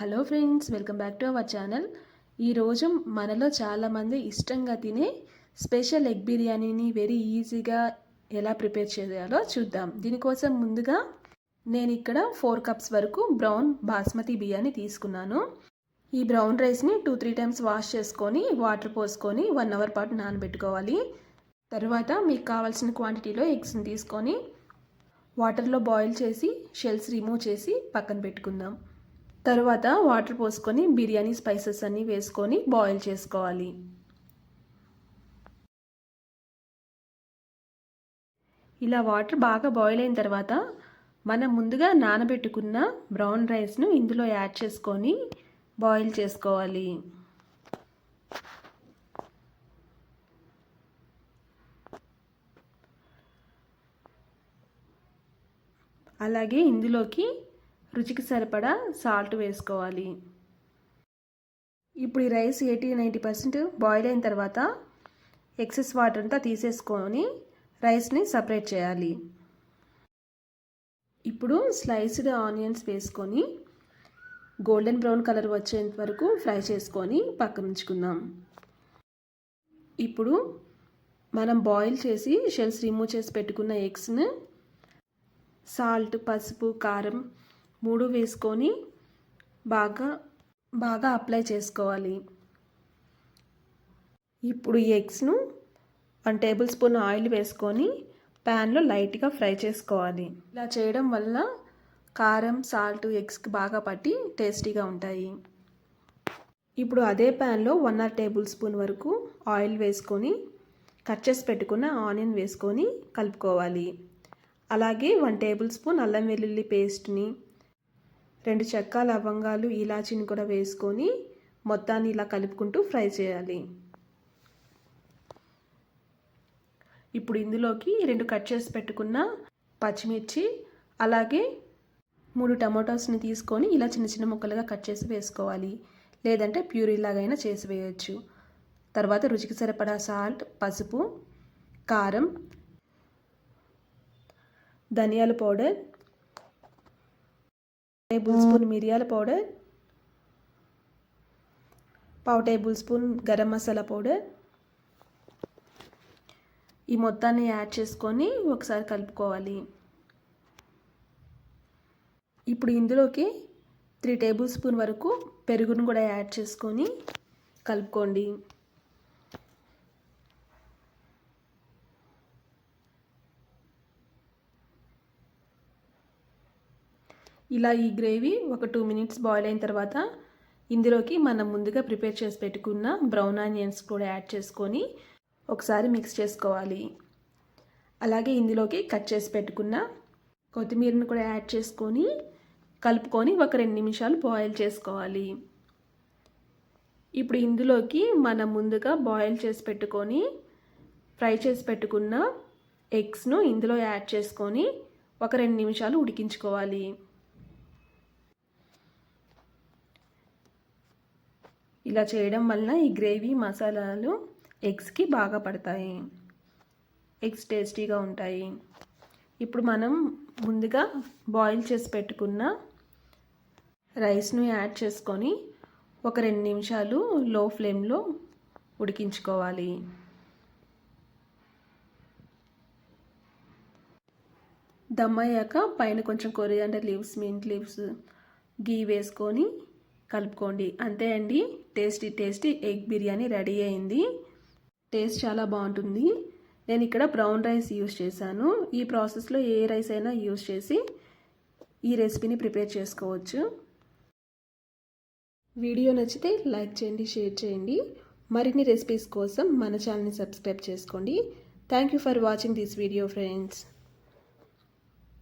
Hello friends welcome back to our channel. ఈరోజు మనలో చాలామంది ఇష్టంగా తినే స్పెషల్ ఎగ్ బిర్యానీని వెరీ ఈజీగా ఎలా ప్రిపేర్ చేయాలో చూద్దాం. దీనికోసం ముందుగా నేను ఇక్కడ ఫోర్ కప్స్ వరకు బ్రౌన్ బాస్మతి బియ్యాన్ని తీసుకున్నాను. ఈ బ్రౌన్ రైస్ని టూ త్రీ టైమ్స్ వాష్ చేసుకొని వాటర్ పోసుకొని వన్ అవర్ పాటు నానబెట్టుకోవాలి. తర్వాత మీకు కావాల్సిన క్వాంటిటీలో ఎగ్స్ని తీసుకొని వాటర్లో బాయిల్ చేసి షెల్స్ రిమూవ్ చేసి పక్కన పెట్టుకుందాం. తర్వాత వాటర్ పోసుకొని బిర్యానీ స్పైసెస్ అన్నీ వేసుకొని బాయిల్ చేసుకోవాలి. ఇలా వాటర్ బాగా బాయిల్ అయిన తర్వాత మనం ముందుగా నానబెట్టుకున్న బ్రౌన్ రైస్ను ఇందులో యాడ్ చేసుకొని బాయిల్ చేసుకోవాలి. అలాగే ఇందులోకి రుచికి సరిపడా సాల్ట్ వేసుకోవాలి. ఇప్పుడు ఈ rice eighty ninety percent boil అయిన తర్వాత ఎక్సెస్ వాటర్ అంతా తీసేసుకొని రైస్ని సపరేట్ చేయాలి. ఇప్పుడు స్లైస్డ్ ఆనియన్స్ వేసుకొని గోల్డెన్ బ్రౌన్ కలర్ వచ్చేంత వరకు ఫ్రై చేసుకొని పక్కన ఉంచుకుందాం. ఇప్పుడు మనం బాయిల్ చేసి షెల్స్ రిమూవ్ చేసి పెట్టుకున్న ఎగ్స్ని సాల్ట్ పసుపు కారం మూడు వేసుకొని బాగా బాగా అప్లై చేసుకోవాలి. ఇప్పుడు ఈ ఎగ్స్ను వన్ టేబుల్ స్పూన్ ఆయిల్ వేసుకొని ప్యాన్లో లైట్గా ఫ్రై చేసుకోవాలి. ఇలా చేయడం వల్ల కారం సాల్ట్ ఎగ్స్కి బాగా పట్టి టేస్టీగా ఉంటాయి. ఇప్పుడు అదే ప్యాన్లో వన్ ఆర్ టేబుల్ స్పూన్ వరకు ఆయిల్ వేసుకొని కట్ చేసి పెట్టుకున్న ఆనియన్ వేసుకొని కలుపుకోవాలి. అలాగే వన్ టేబుల్ స్పూన్ అల్లం వెల్లుల్లి పేస్ట్ని రెండు చెక్క లవంగాలు ఇలాచీని కూడా వేసుకొని మొత్తాన్ని ఇలా కలుపుకుంటూ ఫ్రై చేయాలి. ఇప్పుడు ఇందులోకి రెండు కట్ చేసి పెట్టుకున్న పచ్చిమిర్చి అలాగే మూడు టమాటోస్ని తీసుకొని ఇలా చిన్న చిన్న ముక్కలుగా కట్ చేసి వేసుకోవాలి. లేదంటే ప్యూరీలాగైనా చేసి వేయచ్చు. తర్వాత రుచికి సరిపడా సాల్ట్ పసుపు కారం ధనియాల పౌడర్ టేబుల్ స్పూన్ మిరియాల పౌడర్ పావు tablespoon garam masala powder. ఈ మొత్తాన్ని యాడ్ చేసుకొని ఒకసారి కలుపుకోవాలి. ఇప్పుడు ఇందులోకి త్రీ టేబుల్ స్పూన్ వరకు పెరుగును కూడా యాడ్ చేసుకొని కలుపుకోండి. ఇలా ఈ గ్రేవీ ఒక టూ మినిట్స్ బాయిల్ అయిన తర్వాత ఇందులోకి మనం ముందుగా ప్రిపేర్ చేసి పెట్టుకున్న బ్రౌన్ ఆనియన్స్ కూడా యాడ్ చేసుకొని ఒకసారి మిక్స్ చేసుకోవాలి. అలాగే ఇందులోకి కట్ చేసి పెట్టుకున్న కొత్తిమీరను కూడా యాడ్ చేసుకొని కలుపుకొని ఒక రెండు నిమిషాలు బాయిల్ చేసుకోవాలి. ఇప్పుడు ఇందులోకి మనం ముందుగా బాయిల్ చేసి పెట్టుకొని ఫ్రై చేసి పెట్టుకున్న ఎగ్స్ను ఇందులో యాడ్ చేసుకొని ఒక రెండు నిమిషాలు ఉడికించుకోవాలి. ఇలా చేయడం వలన ఈ గ్రేవీ మసాలాలు ఎగ్స్కి బాగా పడతాయి. ఎగ్స్ టేస్టీగా ఉంటాయి. ఇప్పుడు మనం ముందుగా బాయిల్ చేసి పెట్టుకున్న రైస్ను యాడ్ చేసుకొని ఒక రెండు నిమిషాలు లో ఫ్లేమ్లో ఉడికించుకోవాలి. దమ్ అయ్యాక పైన కొంచెం coriander leaves mint leaves ghee వేసుకొని కలుపుకోండి. అంతే అండి. Tasty tasty egg biryani ready అయింది. టేస్ట్ చాలా బాగుంటుంది. నేను ఇక్కడ బ్రౌన్ రైస్ యూస్ చేశాను. ఈ ప్రాసెస్లో ఏ రైస్ అయినా యూస్ చేసి ఈ రెసిపీని ప్రిపేర్ చేసుకోవచ్చు. వీడియో నచ్చితే లైక్ చేయండి షేర్ చేయండి. మరిన్ని రెసిపీస్ కోసం మన ఛానల్ని సబ్స్క్రైబ్ చేసుకోండి. Thank you for watching this video friends.